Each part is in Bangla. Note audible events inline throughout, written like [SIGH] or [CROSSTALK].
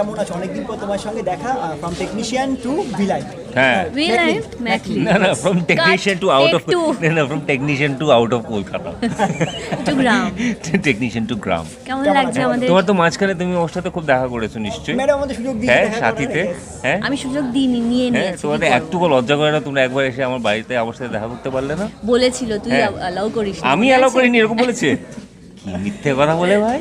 কেমন আছো? অনেকদিন পর তোমার সঙ্গে দেখা ফ্রম টেকনিশিয়ান টু ভিলাই হ্যাঁ। Maclean. না না from technician to out of take two. [LAUGHS] না না from technician to out of Kolkata to gram technician to গ্রাম কেমন কেমন লাগছে আমাদের? তোমার তো মাঝখানে তুমি ওর সাথে খুব দেখা করেছ নিশ্চয়ই। ম্যাডাম আমাদের সুযোগ দিয়ে হ্যাঁ সাথীতে। হ্যাঁ। আমি সুযোগ দিইনি নিয়ে হ্যাঁ নিয়েছি। তোমাদের কি করব? লজ্জা করে না তোমরা একবার এসে আমার বাড়িতে আমার সাথে দেখা করতে পারলে না? বলেছিল তুই। অ্যালাউ করিস আমি অ্যালাউ করিনি এরকম বলেছে? [LAUGHS] কি মিথ্যে কথা বলে ভাই?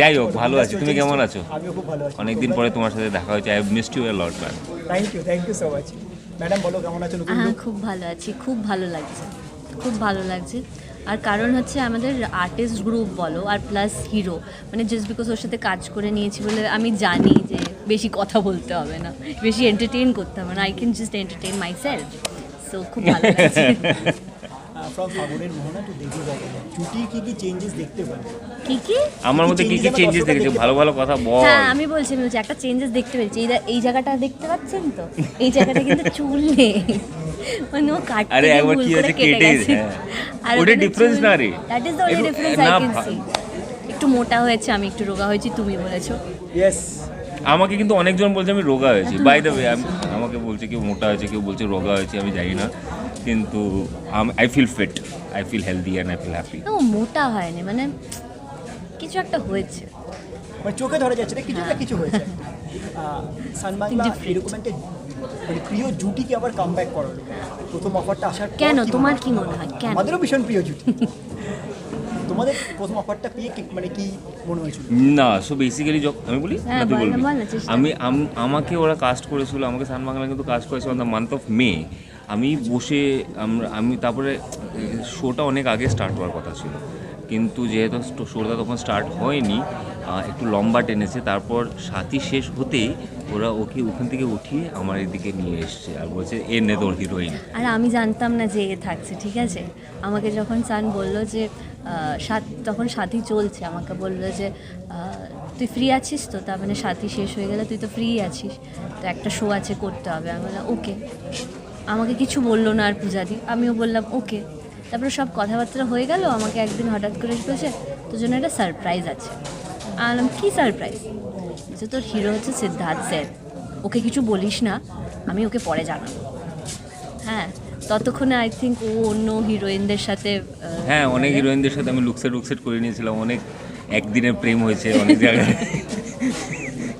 যাই হোক ভালো আছি। তুমি কেমন আছো? আমিও খুব ভালো আছি। অনেকদিন পরে তোমার সাথে দেখা হয়েছে। I missed you a lot man thank you thank you so much madam বলো কেমন আছো হ্যাঁ খুব ভালো আছি খুব ভালো লাগছে খুব ভালো লাগছে। আর কারণ হচ্ছে আমাদের আর্টিস্ট গ্রুপ বলো আর প্লাস হিরো মানে জাস্ট বিকজ ওর সাথে কাজ করে নিয়েছি বলে আমি জানি যে বেশি কথা বলতে হবে না বেশি এন্টারটেইন করতে হবে না। I can just entertain myself so খুব ভালো লাগছে। [LAUGHS] ফ্রম ফাগুনের মোহনা টু দেবী ভবন জুটির কি কি চেঞ্জেস দেখতে পাবো? কি কি? আমার মধ্যে কি কি চেঞ্জেস দেখেছ? ভালো ভালো কথা বল। হ্যাঁ আমি বলছি আমি বলছি একটা চেঞ্জেস দেখতে পেয়েছি। এই এই জায়গাটা দেখতে পাচ্ছেন তো? এই জায়গাটা কিন্তু চুল নেই। মানে ও কাটতে আরে একবার কি হয়েছে কেটে কেটে গেছে। হ্যাঁ। আর ওটা না রে। একটু- মোটা হয়েছে আমি একটু রোগা হয়েছি তুমি বলেছ। ইয়েস আমাকে কিন্তু অনেকজন বলছে আমি রোগা হয়েছি। বাই দ্য ওয়ে আমাকে বলছে কেউ মোটা হয়েছে কেউ বলছে রোগা হয়েছে আমি জানি না। কিন্তু I feel fit I feel healthy and I feel happy ও মোটা হয়নি মানে কিছু একটা হয়েছে। মানে চোখে ধরে যাচ্ছে না কিছু না কিছু হয়েছে। সানবাংলা এরকম একটা মানে প্রিয় জুটিকে আবার কাম ব্যাক করালো প্রথম অফারটা আসার কেন? কি তোমার কি মনে হয়? কেন? আমাদেরও ভীষণ প্রিয় জুটি। তোমাদের প্রথম অফারটা পেয়ে কি- মানে কি মনে হয়েছিল? না সো বেসিক্যালি আমি বলি হ্যাঁ, না তুই বলবি। আমি আমাকে ওরা কাস্ট করেছিল আমাকে সান বাংলা কিন্তু কাস্ট করেছিল on the month of May আমি বসে, আমরা, আমি তারপরে, শোটা অনেক আগে স্টার্ট হওয়ার কথা ছিল। কিন্তু যেহেতু শোটা তখন স্টার্ট হয়নি একটু লম্বা টেনেছে তারপর সাথী শেষ হতেই ওরা ওকে ওখান থেকে উঠিয়ে আমার এদিকে নিয়ে এসছে আর বলছে, এ নে তোর হিরোইন আর আমি জানতাম না যে এ থাকছে, ঠিক আছে? আমাকে যখন সান বলল যে সাথ তখন সাথী চলছে, আমাকে বলল যে তুই ফ্রি আছিস তো? তার মানে সাথী শেষ হয়ে গেলে, তুই তো ফ্রি আছিস, তো একটা শো আছে করতে হবে। আমি বললাম ওকে আমাকে কিছু বলল না আর পূজাদি। আমিও বললাম ওকে। তারপরে সব কথাবার্তা হয়ে গেল আমাকে একদিন হঠাৎ করে বলছে তোর জন্য একটা সারপ্রাইজ আছে। আমি বললাম কী সারপ্রাইজ যে তোর হিরো হচ্ছে সিদ্ধার্থ স্যার। ওকে কিছু বলিস না আমি ওকে পরে জানাব। হ্যাঁ ততক্ষণে আই থিঙ্ক ও অন্য হিরোইনদের সাথে হ্যাঁ অনেক হিরোইনদের সাথে আমি লুকসেট লুকসেট করে নিয়েছিলাম অনেক একদিনের প্রেম হয়েছে অনেক জায়গায়।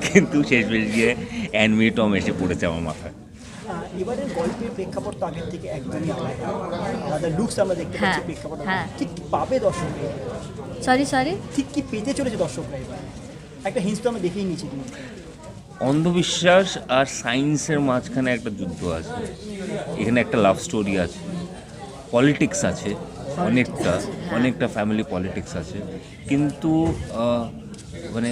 কিন্তু শেষ বেশ গিয়ে অ্যানমি টম এসে পড়েছে আমার মাথায়। এবারের গল্পের প্রেক্ষাপট তো আগের থেকে একদমই আলাদা। আলাদা লুকস আমরা দেখতে পাচ্ছি হ্যাঁ, প্রেক্ষাপট। হ্যাঁ। ঠিক কি পাবে দর্শকরা সরি সরি ঠিক কি পেতে চলেছে দর্শকরা এবার? একটা হিন্স তো আমরা দেখেই নিয়েছি তুমি অন্ধবিশ্বাস আর সায়েন্সের মাঝখানে একটা যুদ্ধ আছে। এখানে একটা লাভ স্টোরি আছে। পলিটিক্স আছে। অনেকটা অনেকটা ফ্যামিলি পলিটিক্স আছে। কিন্তু মানে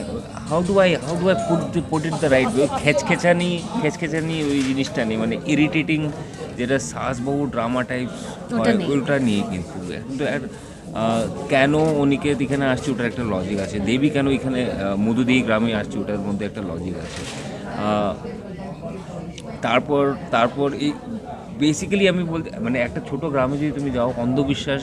how do I how do I put put it the right way খেচখেচানি খেচখেচানি ওই জিনিসটা নেই। মানে ইরিটেটিং যেটা সাসবাবু ড্রামা টাইপ ওইটা নিয়ে কিন্তু। কিন্তু কেন অনিকেত এখানে আসছে ওটার একটা লজিক আছে। দেবী কেন এখানে আহ, মধুদিহি গ্রামে আসছে ওটার মধ্যে একটা লজিক আছে। তারপর তারপর এই বেসিক্যালি আমি বলতে মানে একটা ছোট গ্রামে যদি তুমি যাও অন্ধবিশ্বাস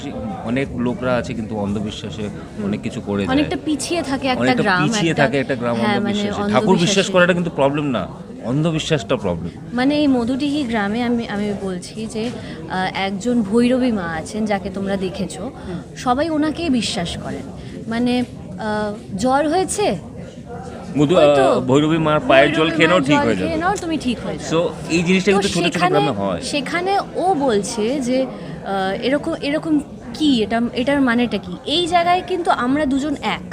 অনেক লোকরা আছে কিন্তু অন্ধবিশ্বাসে অনেক কিছু করে যায়। অনেকটা পিছিয়ে থাকে একটা গ্রাম পিছিয়ে থাকে একটা গ্রাম হ্যাঁ মানে অন্ধবিশ্বাসে। ঠাকুর বিশ্বাস করাটা কিন্তু প্রবলেম না অন্ধবিশ্বাসটা প্রবলেম মানে এই মধুডিহি গ্রামে আমি আমি বলছি যে একজন ভৈরবী মা আছেন যাকে তোমরা দেখেছ সবাই ওনাকেই বিশ্বাস করেন। মানে জ্বর হয়েছে? মধু ভৈরবী মার পায়ের জল ভৈরবী খেয়ে নাও ঠিক হয়ে খেয়ে যাবে। নাও তুমি ঠিক হয়ে যাবে। সো এই জিনিসটা কিন্তু ছোট ছোট সেখানে গ্রামে হয়। সেখানে ও বলছে যে এরকম এরকম কি এটা এটার মানেটা কি? এই জায়গায় কিন্তু আমরা দুজন এক।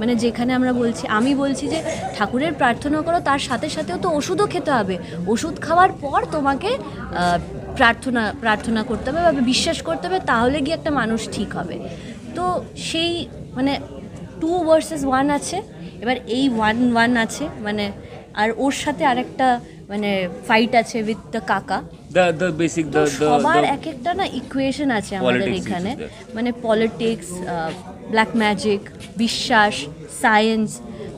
মানে যেখানে আমরা বলছি আমি বলছি যে ঠাকুরের প্রার্থনা করো তার সাথে সাথেও তো ওষুধও খেতে হবে। ওষুধ খাওয়ার পর তোমাকে প্রার্থনা প্রার্থনা করতে হবে বা বিশ্বাস করতে হবে তাহলে গিয়ে একটা মানুষ ঠিক হবে। তো সেই মানে টু ভার্সেস ওয়ান আছে। এবার এই ওয়ান ওয়ান আছে মানে আর ওর সাথে আরেকটা মানে ফাইট আছে উইথ দ্য কাকা। বেসিক সবার এক একটা না ইকুয়েশন আছে আমাদের এখানে। মানে পলিটিক্স ব্ল্যাক ম্যাজিক বিশ্বাস সায়েন্স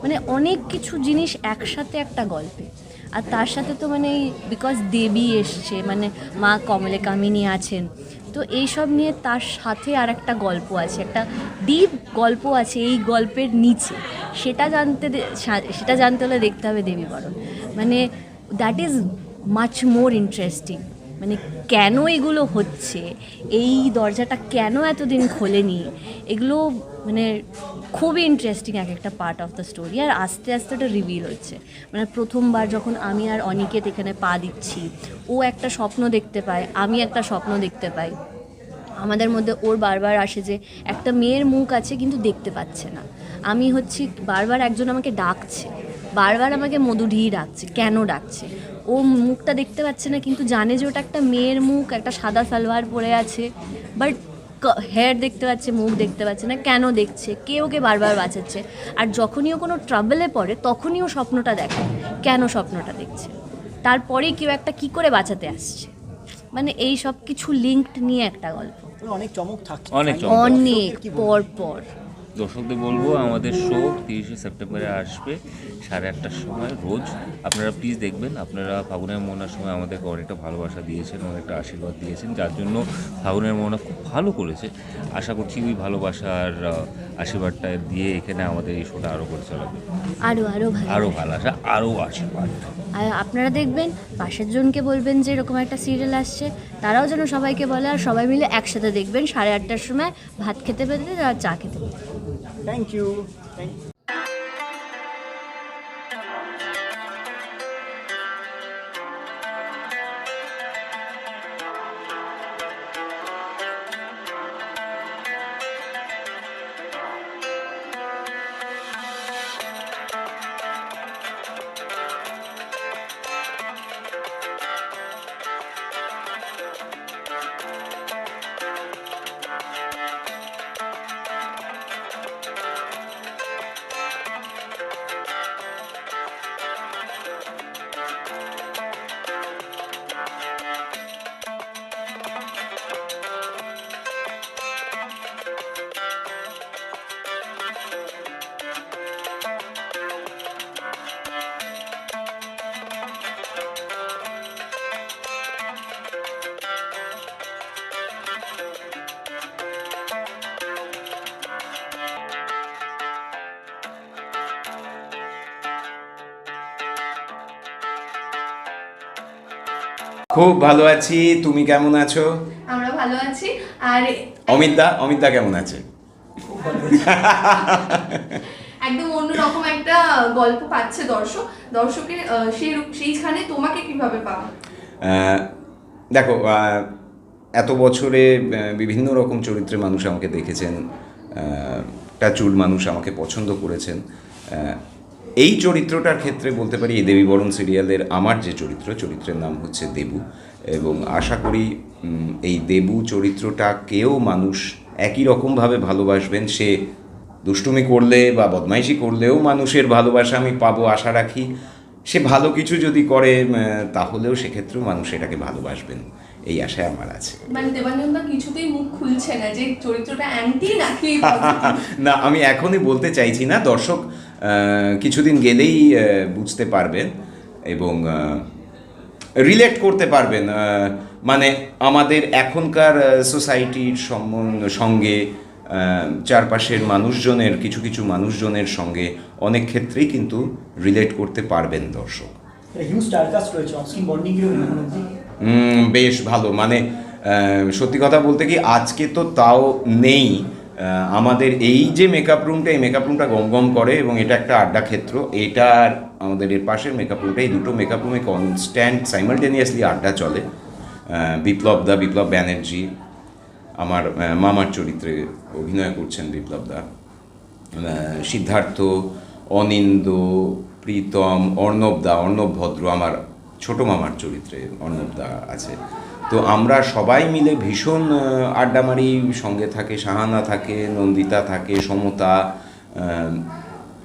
মানে অনেক কিছু জিনিস একসাথে একটা গল্পে। আর তার সাথে তো মানে বিকজ দেবী এসছে মানে মা কমলে কামিনী আছেন তো এইসব নিয়ে তার সাথে আর একটা গল্প আছে, একটা ডিপ গল্প আছে এই গল্পের নিচে। সেটা জানতে সেটা জানতে হলে দেখতে হবে দেবী বরণ। মানে that is much more interesting মানে কেন এগুলো হচ্ছে, এই দরজাটা কেন এতদিন খোলেনি, এগুলো মানে খুবই ইন্টারেস্টিং এক একটা পার্ট অফ দ্য স্টোরি আর আস্তে আস্তে ওটা রিভিল হচ্ছে। মানে প্রথমবার যখন আমি আর অনিকেত এখানে পা দিচ্ছি, ও একটা স্বপ্ন দেখতে পায়, আমি একটা স্বপ্ন দেখতে পাই। আমাদের মধ্যে ওর বারবার আসে যে, একটা মেয়ের মুখ আছে কিন্তু দেখতে পাচ্ছে না। আমি হচ্ছি, বারবার একজন আমাকে ডাকছে, বারবার আমাকে মধুঢি ডাকছে, কেন ডাকছে? ও মুখটা দেখতে পাচ্ছে না, কিন্তু জানে যে ওটা একটা মেয়ের মুখ, একটা সাদা সালোয়ার পরে আছে বাট হেয়ার দেখতে পাচ্ছে মুখ দেখতে পাচ্ছে না কেন দেখছে কে ওকে বারবার বাঁচাচ্ছে? আর যখনই ও কোনো ট্রাভেলে পড়ে তখনই ও স্বপ্নটা দেখে কেন স্বপ্নটা দেখছে? তারপরে কেউ একটা কি করে বাঁচাতে আসছে? মানে এই সব কিছু লিঙ্কড নিয়ে একটা গল্প। অনেক চমক থাকে অনেক অনেক পর পর দর্শকদের বলব আমাদের শো তিরিশে সেপ্টেম্বরে আসবে সাড়ে আটটার সময় রোজ। আপনারা প্লিজ দেখবেন আপনারা ফাগুনের মোহনার সময় আমাদেরকে অনেকটা ভালোবাসা দিয়েছেন অনেকটা আশীর্বাদ দিয়েছেন যার জন্য ফাগুনের মোহনা খুব ভালো করেছে। আশা করছি ওই ভালোবাসার আশীর্বাদটা দিয়ে এখানে আমাদের এই শোটা আরও করে চালাবে। আরও আরও ভালো। আরও ভালোবাসা আরও আশীর্বাদ। আর আপনারা দেখবেন পাশের জনকে বলবেন যে এরকম একটা সিরিয়াল আসছে তারাও যেন সবাইকে বলে আর সবাই মিলে একসাথে দেখবেন সাড়ে আটটার সময় ভাত খেতে পেতে আর চা খেতে পেতে। থ্যাংক ইউ খুব ভালো আছি তুমি কেমন আছো? আমরা ভালো আছি আর অমিতদা অমিতদা কেমন আছে? একদম অন্যরকম একটা গল্প পাচ্ছে দর্শক। দর্শকের সেই সেইখানে তোমাকে কীভাবে পাওয়া? দেখো এত বছরে বিভিন্ন রকম চরিত্রে মানুষ আমাকে দেখেছেন টাচুল মানুষ আমাকে পছন্দ করেছেন এই চরিত্রটার ক্ষেত্রে বলতে পারি এই দেবীবরণ সিরিয়ালের আমার যে চরিত্র চরিত্রের নাম হচ্ছে দেবু। এবং আশা করি এই দেবু চরিত্রটাকেও মানুষ একই রকমভাবে ভালোবাসবেন। সে দুষ্টুমি করলে বা বদমাইশি করলেও মানুষের ভালোবাসা আমি পাবো আশা রাখি। সে ভালো কিছু যদি করে তাহলেও সেক্ষেত্রেও মানুষ এটাকে ভালোবাসবেন। এই আশায় আমার আছে। মানে দেবানন্দা কিছুতেই মুখ খুলছে না যে চরিত্রটা অ্যান্টি নাকি [LAUGHS] না আমি এখনই বলতে চাইছি না দর্শক কিছুদিন গেলেই বুঝতে পারবেন এবং রিলেট করতে পারবেন মানে আমাদের এখনকার সোসাইটির সঙ্গে চারপাশের মানুষজনের কিছু কিছু মানুষজনের সঙ্গে অনেক ক্ষেত্রেই কিন্তু রিলেট করতে পারবেন দর্শক। বেশ ভালো মানে সত্যি কথা বলতে কি আজকে তো তাও নেই আমাদের এই যে মেকআপ রুমটা এই মেকআপ রুমটা গম গম করে এবং এটা একটা আড্ডা ক্ষেত্র, এটা আর আমাদের এর পাশের মেকআপ রুমটা এই দুটো মেকআপ রুমে কনস্ট্যান্ট সাইমালটেনিয়াসলি আড্ডা চলে। বিপ্লব দা, বিপ্লব ব্যানার্জি, আমার মামার চরিত্রে অভিনয় করছেন বিপ্লব দা। সিদ্ধার্থ, অনিন্দ, প্রীতম, অর্ণব দা, অর্ণব ভদ্র, আমার ছোট মামার চরিত্রে অর্ণব দা আছে। তো আমরা সবাই মিলে ভীষণ আহ, আড্ডা মারি সঙ্গে থাকে সাহানা থাকে নন্দিতা থাকে সমতা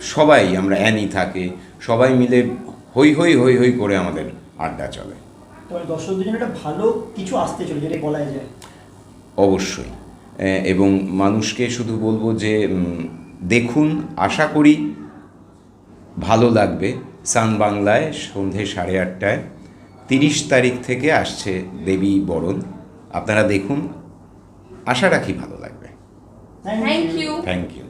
সবাই আমরা অ্যানি থাকে সবাই মিলে হই হই হই হই করে আমাদের আড্ডা চলে। তোমার দর্শকদের জন্য একটা ভালো কিছু আসতে চলে যেটা বলা যায়। অবশ্যই। এবং মানুষকে শুধু বলব যে দেখুন আশা করি ভালো লাগবে। সান বাংলায় সন্ধে সাড়ে আটটায়। তিরিশ তারিখ থেকে আসছে দেবী বরণ। আপনারা দেখুন। আশা রাখি ভালো লাগবে। Thank you thank you